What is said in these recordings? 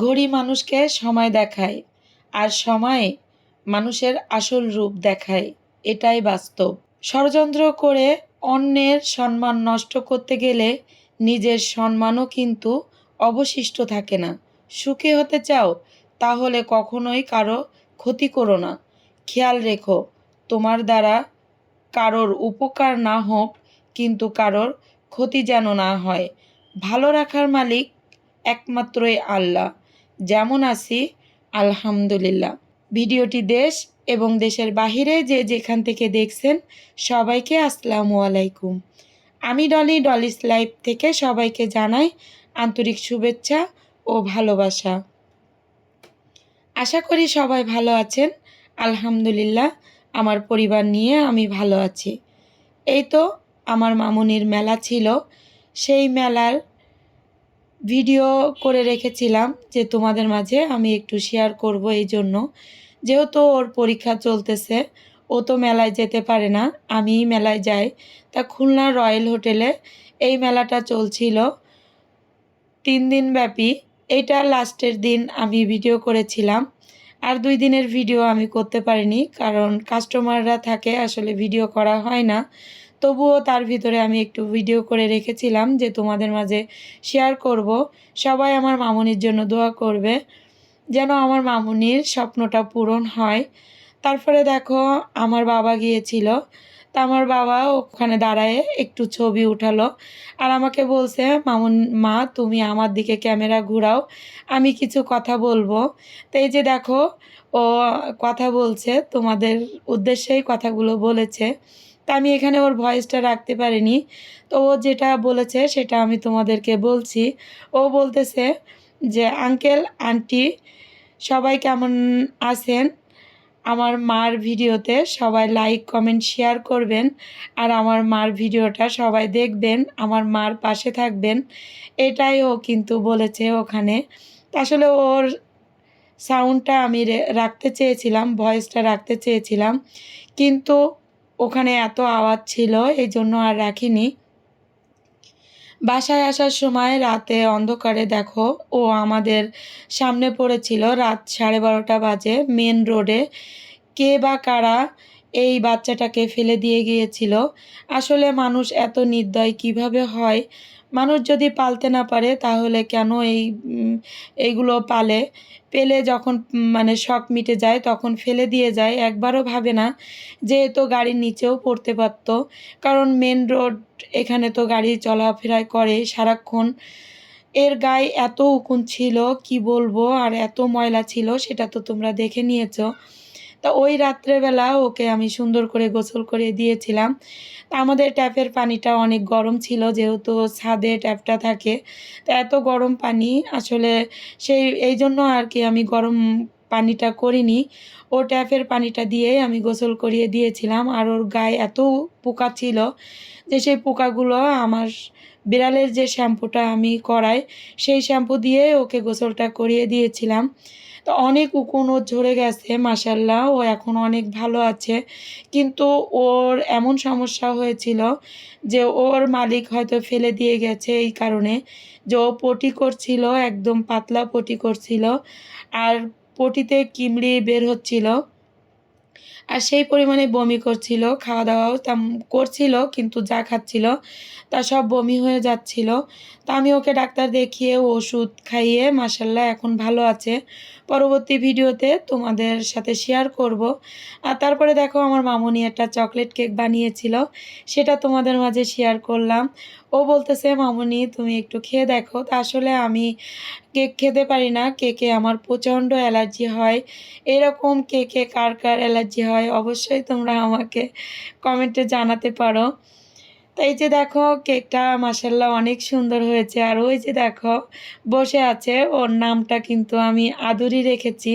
ঘড়ি মানুষকে সময় দেখায় আর সময় মানুষের আসল রূপ দেখায়। এটাই বাস্তব। ষড়যন্ত্র করে অন্যের সম্মান নষ্ট করতে গেলে নিজের সম্মানও কিন্তু অবশিষ্ট থাকে না। সুখী হতে চাও, তাহলে কখনোই কারও ক্ষতি করো না। খেয়াল রেখো, তোমার দ্বারা কারোর উপকার না হোক, কিন্তু কারোর ক্ষতি যেন না হয়। ভালো রাখার মালিক একমাত্রই আল্লাহ। যেমন আছি, আলহামদুলিল্লাহ। ভিডিওটি দেশ এবং দেশের বাহিরে যে যেখান থেকে দেখছেন, সবাইকে আসসালামু আলাইকুম। আমি ডলি, ডলিস লাইফ থেকে সবাইকে জানাই আন্তরিক শুভেচ্ছা ও ভালোবাসা। আশা করি সবাই ভালো আছেন। আলহামদুলিল্লাহ, আমার পরিবার নিয়ে আমি ভালো আছি। এই তো আমার মামুনির মেলা ছিল। সেই মেলার ভিডিও করে রেখেছিলাম যে তোমাদের মাঝে আমি একটু শেয়ার করব এই জন্য। যেহেতু ওর পরীক্ষা চলতেছে, ও তো মেলায় যেতে পারে না আমি মেলায় যাই। তা খুলনা রয়্যাল হোটেলে এই মেলাটা চলছিল তিন দিন ব্যাপী। এটা লাস্টের দিন আমি ভিডিও করেছিলাম। আর দুই দিনের ভিডিও আমি করতে পারিনি, কারণ কাস্টমাররা থাকে, আসলে ভিডিও করা হয় না। তবুও তার ভিতরে আমি একটু ভিডিও করে রেখেছিলাম যে তোমাদের মাঝে শেয়ার করব। সবাই আমার মামুনির জন্য দোয়া করবে যেন আমার মামুনির স্বপ্নটা পূরণ হয়। তারপরে দেখো, আমার বাবা গিয়েছিল। তা আমার বাবা ওখানে দাঁড়ায় একটু ছবি উঠালো আর আমাকে বলছে, মামুন, মা, তুমি আমার দিকে ক্যামেরা ঘুরাও, আমি কিছু কথা বলব। তো এই যে দেখো, ও কথা বলছে, তোমাদের উদ্দেশ্যেই কথাগুলো বলেছে। তা আমি এখানে ওর ভয়েসটা রাখতে পারিনি। তো ও যেটা বলেছে সেটা আমি তোমাদেরকে বলছি। ও বলতেছে যে, আঙ্কেল, আন্টি, সবাই কেমন আছেন? আমার মার ভিডিওতে সবাই লাইক কমেন্ট শেয়ার করবেন। আর আমার মার ভিডিওটা সবাই দেখবেন। আমার মার পাশে থাকবেন। এটাই ও কিন্তু বলেছে ওখানে। আসলে ওর সাউন্ডটা আমি রাখতে চেয়েছিলাম ভয়েসটা রাখতে চেয়েছিলাম। কিন্তু ওখানে এত আওয়াজ ছিল এই জন্য আর রাখিনি। বাসায় আসার সময় রাতে অন্ধকারে দেখো, ও আমাদের সামনে পড়েছিল, রাত সাড়ে বারোটা বাজে, মেন রোডে। কে বা কারা এই বাচ্চাটাকে ফেলে দিয়ে গিয়েছিল। আসলে মানুষ এত নির্দয় কীভাবে হয়? মানুষ যদি পালতে না পারে, তাহলে কেন এই এইগুলো পালে? পেলে যখন মানে শখ মিটে যায়, তখন ফেলে দিয়ে যায়। একবারও ভাবে না যে তো গাড়ির নিচেও পড়তে পারত। কারণ মেন রোড এখানে তো গাড়ি চলাফেরায় করে সারাক্ষণ। এর গায়ে এত উকুন ছিল, কি বলব? আর এত ময়লা ছিল, সেটা তো তোমরা দেখে নিয়েছো। তা ওই রাত্রেবেলা ওকে আমি সুন্দর করে গোসল করে দিয়েছিলাম। তা আমাদের ট্যাপের পানিটা অনেক গরম ছিল, যেহেতু ছাদে ট্যাপটা থাকে। তা এত গরম পানি, আসলে সেই, এই জন্য আর কি আমি গরম পানিটা করিনি। ও ট্যাপের পানিটা দিয়েই আমি গোসল করিয়ে দিয়েছিলাম। আর ওর গায়ে এত পোকা ছিল যে সেই পোকাগুলো আমার বিড়ালের যে শ্যাম্পুটা আমি করাই, সেই শ্যাম্পু দিয়ে ওকে গোসলটা করিয়ে দিয়েছিলাম। তো অনেক উকুন ওর ঝরে গেছে মাসাল্লাহ ও এখন অনেক ভালো আছে। কিন্তু ওর এমন সমস্যা হয়েছিল যে ওর মালিক হয়তো ফেলে দিয়ে গেছে এই কারণে। যে ও পটি করছিল, একদম পাতলা পটি করছিল। আর পটিতে কিমড়ি বের হচ্ছিল। আর সেই পরিমাণে বমি করছিল খাওয়া দাওয়াও তা করছিল, কিন্তু যা খাচ্ছিল তা সব বমি হয়ে যাচ্ছিল। তা আমি ওকে ডাক্তার দেখিয়ে ওষুধ খাইয়ে মাসাল্লাহ এখন ভালো আছে। পরবর্তী ভিডিওতে তোমাদের সাথে শেয়ার করব। আর তারপরে দেখো, আমার মামুনি একটা চকলেট কেক বানিয়েছিল, সেটা তোমাদের মাঝে শেয়ার করলাম। ও বলতেছে, মামুনি, তুমি একটু খেয়ে দেখো। তা আসলে আমি কেক খেতে পারি না। কেকে আমার প্রচণ্ড অ্যালার্জি হয়। এরকম কেকে কার কার অ্যালার্জি হয় অবশ্যই তোমরা আমাকে কমেন্টে জানাতে পারো। তো এই যে দেখো, কেকটা মাসাল্লাহ অনেক সুন্দর হয়েছে। আর ওই যে দেখো, বসে আছে। ওর নামটা কিন্তু আমি আদুরি রেখেছি।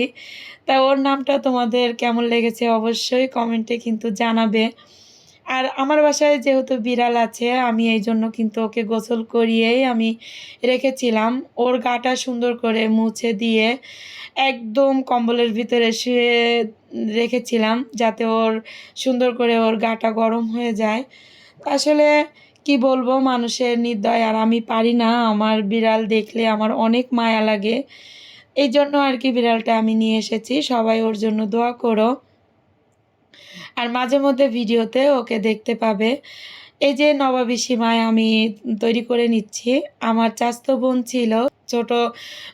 তা ওর নামটা তোমাদের কেমন লেগেছে অবশ্যই কমেন্টে কিন্তু জানাবে। আর আমার বাসায় যেহেতু বিড়াল আছে, আমি এই জন্য কিন্তু ওকে গোসল করিয়েই আমি রেখেছিলাম। ওর গাটা সুন্দর করে মুছে দিয়ে একদম কম্বলের ভিতরে শুয়ে রেখেছিলাম যাতে ওর সুন্দর করে ওর গাটা গরম হয়ে যায়। আসলে কি বলব, মানুষের নির্দয় আর আমি পারি না। আমার বিড়াল দেখলে আমার অনেক মায়া লাগে। এই জন্য আর কি বিড়ালটা আমি নিয়ে এসেছি। সবাই ওর জন্য দোয়া করো। আর মাঝে মধ্যে ভিডিওতে ওকে দেখতে পাবে। এই যে নবাবী সীমায় আমি তৈরি করে নিচ্ছি। আমার চাস্ত বোন ছিল। ছোট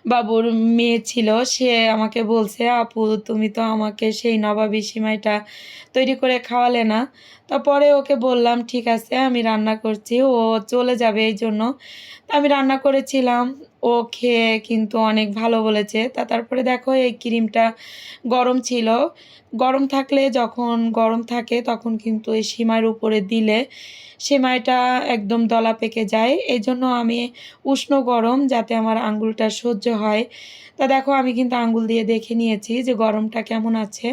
বাবুর মেয়ে ছিল, সে আমাকে বলছে, আপু, তুমি তো আমাকে সেই নবাবী সিমাইটা তৈরি করে খাওয়ালে না। তারপরে ওকে বললাম, ঠিক আছে, আমি রান্না করছি। ও চলে যাবে এই জন্য। তা আমি রান্না করেছিলাম, ও খেয়ে কিন্তু অনেক ভালো বলেছে। তা তারপরে দেখো, এই ক্রিমটা গরম ছিল। গরম থাকলে যখন গরম থাকে, তখন কিন্তু এই সিমাইয়ের উপরে দিলে সেমাইটা একদম দলা পেকে যায়। এই জন্য আমি উষ্ণ গরম যাতে আমার আঙ্গুলটা সহ্য হয়। তা দেখো, আমি কিন্তু আঙ্গুল দিয়ে দেখে নিয়েছি যে গরমটা কেমন আছে।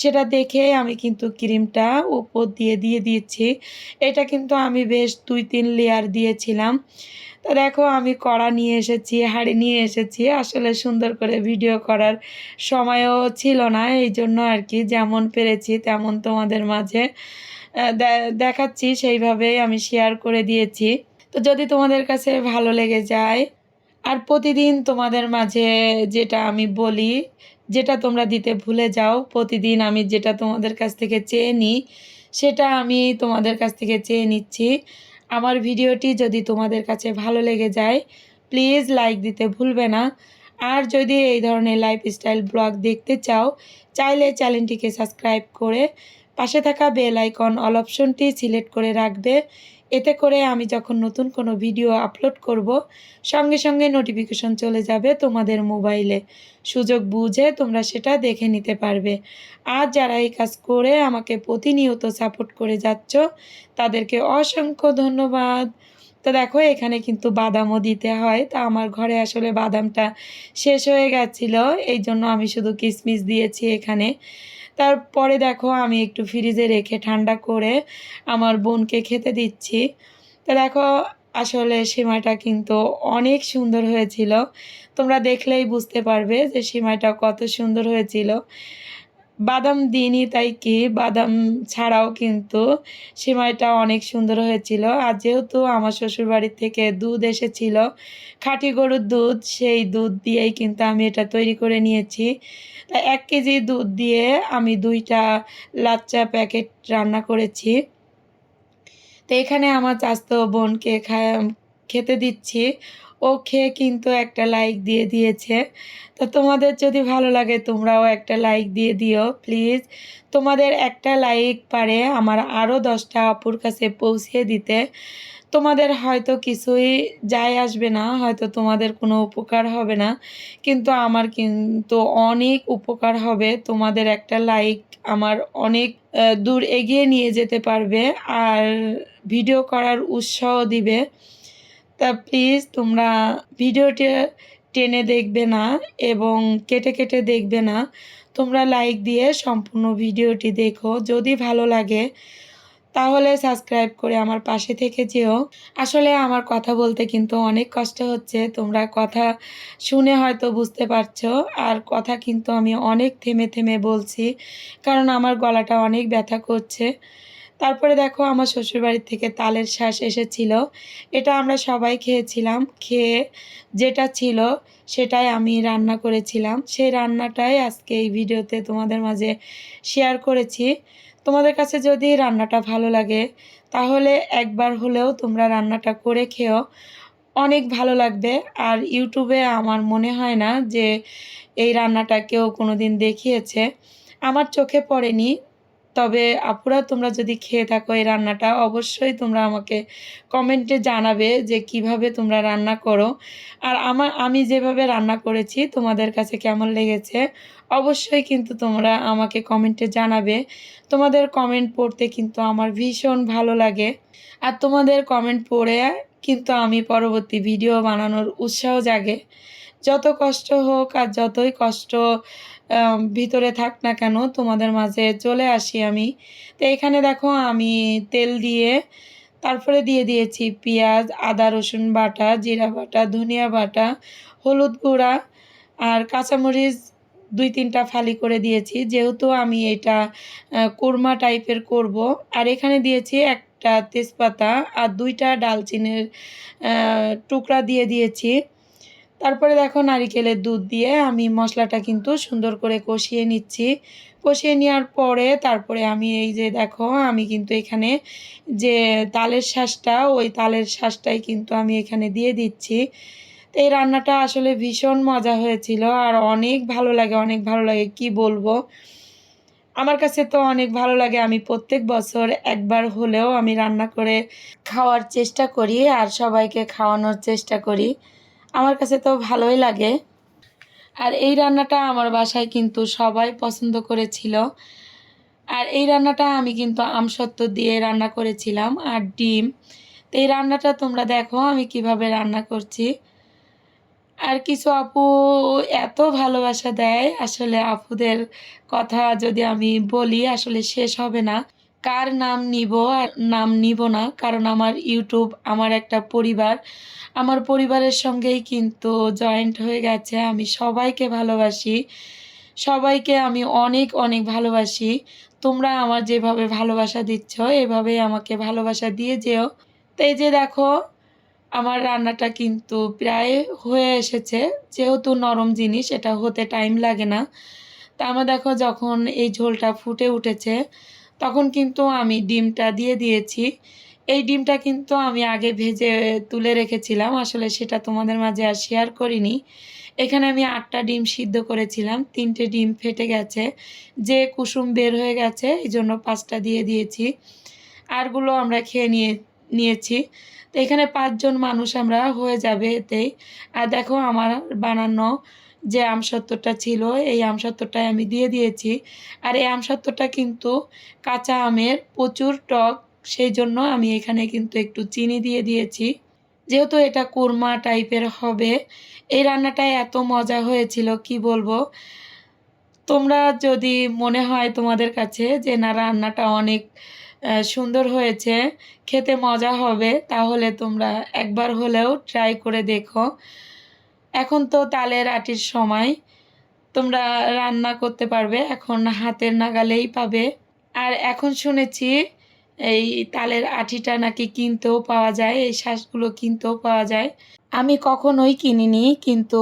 সেটা দেখে আমি কিন্তু ক্রিমটা উপর দিয়ে দিয়ে দিয়েছি এটা কিন্তু আমি বেশ দুই তিন লেয়ার দিয়েছিলাম। তা দেখো, আমি কড়া নিয়ে এসেছি, হাঁড়ি নিয়ে এসেছি। আসলে সুন্দর করে ভিডিও করার সময়ও ছিল না, এই জন্য আর কি যেমন পেরেছি তেমন তোমাদের মাঝে দেখাচ্ছি। সেইভাবেই আমি শেয়ার করে দিয়েছি। তো যদি তোমাদের কাছে ভালো লেগে যায় আর প্রতিদিন তোমাদের মাঝে যেটা আমি বলি, যেটা তোমরা দিতে ভুলে যাও, প্রতিদিন আমি যেটা তোমাদের কাছ থেকে চেয়ে নিই সেটা আমি তোমাদের কাছ থেকে চেয়ে নিচ্ছি। আমার ভিডিওটি যদি তোমাদের কাছে ভালো লেগে যায়, প্লিজ লাইক দিতে ভুলবে না। আর যদি এই ধরনের লাইফস্টাইল ব্লগ দেখতে চাও, চাইলে চ্যানেলটিকে সাবস্ক্রাইব করে পাশে থাকা বেল আইকন, অল অপশনটি সিলেক্ট করে রাখবে। এতে করে আমি যখন নতুন কোনো ভিডিও আপলোড করব, সঙ্গে সঙ্গে নোটিফিকেশন চলে যাবে তোমাদের মোবাইলে সুযোগ বুঝে তোমরা সেটা দেখে নিতে পারবে। আর যারা এই কাজ করে আমাকে প্রতিনিয়ত সাপোর্ট করে যাচ্ছ, তাদেরকে অসংখ্য ধন্যবাদ। তো দেখো, এখানে কিন্তু বাদামও দিতে হয়। তা আমার ঘরে আসলে বাদামটা শেষ হয়ে গেছিল। এই জন্য আমি শুধু কিশমিশ দিয়েছি এখানে। তারপরে দেখো আমি একটু ফ্রিজে রেখে ঠান্ডা করে আমার বোনকে খেতে দিচ্ছি। তো দেখো, আসলে সিমাইটা কিন্তু অনেক সুন্দর হয়েছিল। তোমরা দেখলেই বুঝতে পারবে যে সিমাইটা কত সুন্দর হয়েছিল। বাদাম দিইনি তাই কি? বাদাম ছাড়াও কিন্তু সিমাইটা অনেক সুন্দর হয়েছিল। আর যেহেতু আমার শ্বশুরবাড়ির থেকে দুধ এসেছিল, খাঁটি গরুর দুধ, সেই দুধ দিয়েই কিন্তু আমি এটা তৈরি করে নিয়েছি। তাই এক কেজি দুধ দিয়ে আমি দুইটা লাচ্চা প্যাকেট রান্না করেছি। তো এখানে আমার চাস্তো বোনকে খেতে দিচ্ছি। ও খেয়ে কিন্তু একটা লাইক দিয়ে দিয়েছে। তো তোমাদের যদি ভালো লাগে তোমরাও একটা লাইক দিয়ে দিও প্লিজ তোমাদের একটা লাইক পারে আমার আরও দশটা আপুর কাছে পৌঁছিয়ে দিতে। তোমাদের হয়তো কিছুই যায় আসবে না, হয়তো তোমাদের কোনো উপকার হবে না, কিন্তু আমার কিন্তু অনেক উপকার হবে। তোমাদের একটা লাইক আমার অনেক দূর এগিয়ে নিয়ে যেতে পারবে আর ভিডিও করার উৎসাহ দিবে। তা প্লিজ তোমরা ভিডিওটি টেনে দেখবে না এবং কেটে কেটে দেখবে না। তোমরা লাইক দিয়ে সম্পূর্ণ ভিডিওটি দেখো। যদি ভালো লাগে, তাহলে সাবস্ক্রাইব করে আমার পাশে থেকে যেও। আসলে আমার কথা বলতে কিন্তু অনেক কষ্ট হচ্ছে। তোমরা কথা শুনে হয়তো বুঝতে পারছ। আর কথা কিন্তু আমি অনেক থেমে থেমে বলছি। কারণ আমার গলাটা অনেক ব্যথা করছে। তারপরে দেখো আমার শ্বশুরবাড়ির থেকে তালের শ্বাস এসেছিল। এটা আমরা সবাই খেয়েছিলাম। খেয়ে যেটা ছিল সেটাই আমি রান্না করেছিলাম। সেই রান্নাটাই আজকে এই ভিডিওতে তোমাদের মাঝে শেয়ার করেছি। তোমাদের কাছে যদি রান্নাটা ভালো লাগে, তাহলে একবার হলেও তোমরা রান্নাটা করে খেও। অনেক ভালো লাগবে। আর ইউটিউবে আমার মনে হয় না যে এই রান্নাটা কেউ কোনো দিন দেখিয়েছে। আমার চোখে পড়েনি। তবে আপুরা, তোমরা যদি খেয়ে থাকো এই রান্নাটা, অবশ্যই তোমরা আমাকে কমেন্টে জানাবে যে কীভাবে তোমরা রান্না করো। আর আমার আমি যেভাবে রান্না করেছি, তোমাদের কাছে কেমন লেগেছে, অবশ্যই কিন্তু তোমরা আমাকে কমেন্টে জানাবে। তোমাদের কমেন্ট পড়তে কিন্তু আমার ভীষণ ভালো লাগে। আর তোমাদের কমেন্ট পড়ে কিন্তু আমি পরবর্তী ভিডিও বানানোর উৎসাহ জাগে। যত কষ্ট হোক আর যতই কষ্ট ভিতরে থাক না কেন, তোমাদের মাঝে চলে আসি আমি। তো এখানে দেখো আমি তেল দিয়ে, তারপরে দিয়ে দিয়েছি পেঁয়াজ, আদা, রসুন বাটা, জিরা বাটা, ধনিয়া বাটা, হলুদ গুঁড়া আর কাঁচামরিচ দুই তিনটা ফালি করে দিয়েছি। যেহেতু আমি এটা কোরমা টাইপের করব, আর এখানে দিয়েছি একটা তেজপাতা আর দুইটা ডালচিনের টুকরা দিয়ে দিয়েছি। তারপরে দেখো নারিকেলের দুধ দিয়ে আমি মশলাটা কিন্তু সুন্দর করে কষিয়ে নিচ্ছি। কষিয়ে নেওয়ার পরে তারপরে আমি এই যে দেখো, আমি কিন্তু এখানে যে তালের শ্বাসটা ওই তালের শ্বাসটাই কিন্তু আমি এখানে দিয়ে দিচ্ছি। তো এই রান্নাটা আসলে ভীষণ মজা হয়েছিল আর অনেক ভালো লাগে, অনেক ভালো লাগে, কি বলব? আমার কাছে তো অনেক ভালো লাগে, আমি প্রত্যেক বছর একবার হলেও আমি রান্না করে খাওয়ার চেষ্টা করি আর সবাইকে খাওয়ানোর চেষ্টা করি। আমার কাছে তো ভালোই লাগে। আর এই রান্নাটা আমার বাসায় কিন্তু সবাই পছন্দ করেছিল। আর এই রান্নাটা আমি কিন্তু আমসত্ত্ব দিয়ে রান্না করেছিলাম আর ডিম। তো এই রান্নাটা তোমরা দেখো আমি কীভাবে রান্না করছি। আর কিছু আপু এত ভালোবাসা দেয়, আসলে আপুদের কথা যদি আমি বলি, আসলে শেষ হবে না। কার নাম নিব আর নাম নিব না? কারণ আমার ইউটিউব, আমার একটা পরিবার। আমার পরিবারের সঙ্গেই কিন্তু জয়েন্ট হয়ে গেছে। আমি সবাইকে ভালোবাসি। সবাইকে আমি অনেক অনেক ভালোবাসি। তোমরা আমার যেভাবে ভালোবাসা দিচ্ছ, এভাবেই আমাকে ভালোবাসা দিয়ে যেও। তো এই যে দেখো, আমার রান্নাটা কিন্তু প্রায় হয়ে এসেছে। যেহেতু নরম জিনিস, এটা হতে টাইম লাগে না। তা আমার দেখো, যখন এই ঝোলটা ফুটে উঠেছে তখন কিন্তু আমি ডিমটা দিয়ে দিয়েছি। এই ডিমটা কিন্তু আমি আগে ভেজে তুলে রেখেছিলাম। আসলে সেটা তোমাদের মাঝে আর শেয়ার করিনি। এখানে আমি আটটা ডিম সিদ্ধ করেছিলাম। তিনটে ডিম ফেটে গেছে। যে কুসুম বের হয়ে গেছে এই জন্য পাঁচটা দিয়ে দিয়েছি। আরগুলো আমরা খেয়ে নিয়ে, নিয়েছি। তো এখানে পাঁচজন মানুষ আমরা হয়ে যাবে এতেই। আর দেখো আমার বানানো যে আমসত্ত্বটা ছিল, এই আমসত্ত্বটাই আমি দিয়ে দিয়েছি। আর এই আমসত্ত্বটা কিন্তু কাঁচা আমের প্রচুর টক, সেই জন্য আমি এখানে কিন্তু একটু চিনি দিয়ে দিয়েছি। যেহেতু এটা কোরমা টাইপের হবে, এই রান্নাটা এত মজা হয়েছিল, কি বলব? তোমরা যদি মনে হয় তোমাদের কাছে যে, না, রান্নাটা অনেক সুন্দর হয়েছে, খেতে মজা হবে, তাহলে তোমরা একবার হলেও ট্রাই করে দেখো। এখন তো তালের আটির সময়। তোমরা রান্না করতে পারবে, এখন হাতের নাগালেই পাবে। আর এখন শুনেছি এই তালের আটিটা নাকি কিনতেও পাওয়া যায়, এই শ্বাসগুলো কিনতেও পাওয়া যায়। আমি কখনোই কিনিনি, কিন্তু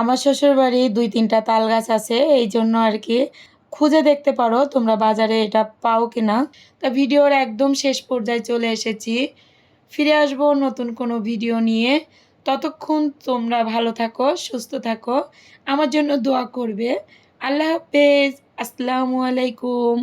আমার শ্বশুরবাড়ি দুই তিনটা তাল গাছ আছে, এই জন্য আর কি। খুঁজে দেখতে পারো তোমরা বাজারে এটা পাও কিনা। তা ভিডিওর একদম শেষ পর্যায়ে চলে এসেছি। ফিরে আসব নতুন কোনো ভিডিও নিয়ে। ততক্ষণ তোমরা ভালো থাকো সুস্থ থাকো। আমার জন্য দোয়া করবে। আল্লাহ হাফেজ। আসসালামু আলাইকুম।